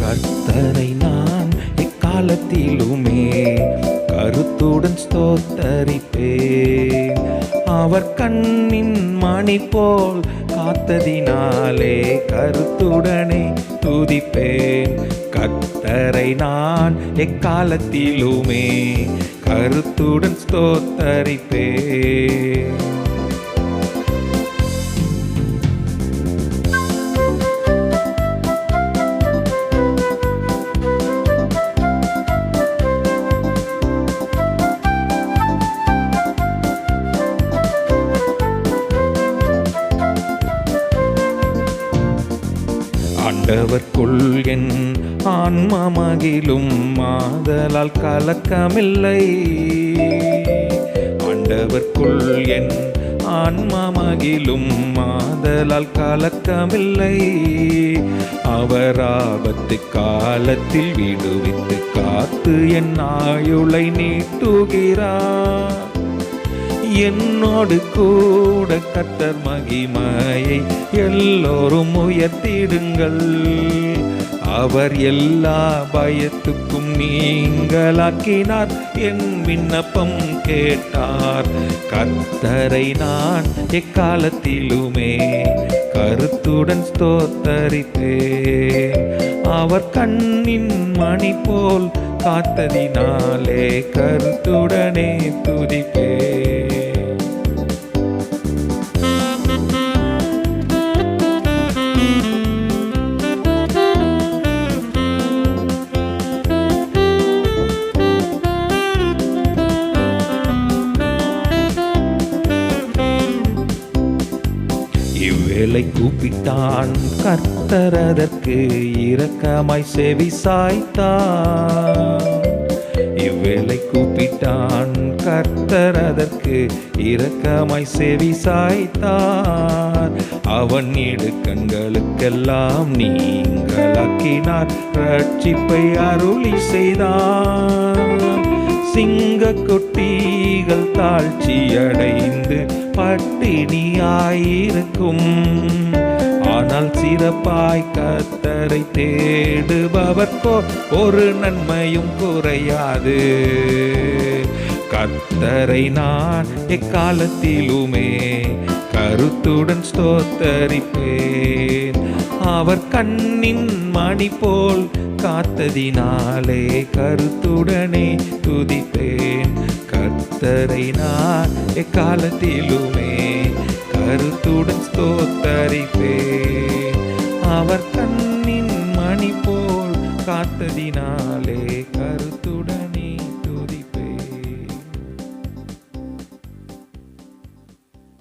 கர்த்தரை நான் எக்காலத்திலுமே கருத்துடன் ஸ்தோத்தரிப்பேன். அவர் கண்ணின் மணி போல் காத்ததினாலே கருத்துடனே துதிப்பேன். கத்தரை நான் எக்காலத்திலுமே கருத்துடன் ஸ்தோத்தரிப்பேன். ஆண்டவர்க்குள் என் ஆன்மா மகிழும் மாதலால் கலக்கமில்லை. ஆண்டவர்க்குள் என் ஆன்மா மகிழும் மாதலால் கலக்கமில்லை. அவர் ஆபத்து காலத்தில் விடுவித்து காத்து என் ஆயுளை நீட்டுகிறார். என்னோடு கூட கத்தர் மகிமையை எல்லோரும் உயர்த்திடுங்கள். அவர் எல்லா பயத்துக்கும் நீங்களாக்கினார். என் விண்ணப்பம் கேட்டார். கத்தரை நான் எக்காலத்திலுமே கருத்துடன் ஸ்தோத்தரிப்பேன் அவர் கண்ணின் மணி போல் காத்ததினாலே கருத்துடனே துதிப்பே இவ்வேளை கூப்பிட்டான். கர்த்தர் அதற்கு இரக்கமாய் செவி சாய்த்தான். இவ்வேளை கூப்பிட்டான். கர்த்தர் அதற்கு இரக்கமாய் செவி சாய்த்தான். அவன் இடுக்கண்களுக்கெல்லாம் நீங்களாக்கினார். ரட்சிப்பை அருளி செய்தான். சிங்க கொட்டிகள் தாழ்ச்சியடைந்து பட்டினியாயிருக்கும். ஆனால் சிறப்பாய் கத்தரை தேடுபவர்க்கோ ஒரு நன்மையும் குறையாது. கத்தரை நான் எக்காலத்திலுமே கருத்துடன் ஸ்தோத்தரிப்பேன். அவர் கண்ணின் மணி போல் காத்ததினாலே கருத்துடனே துதிப்பேன். கர்த்தரை நான் எக்காலத்திலுமே. கருத்துடன் ஸ்தோத்தரிப்பேன் அவர் கண்ணின் மணி போல் காத்ததினார்.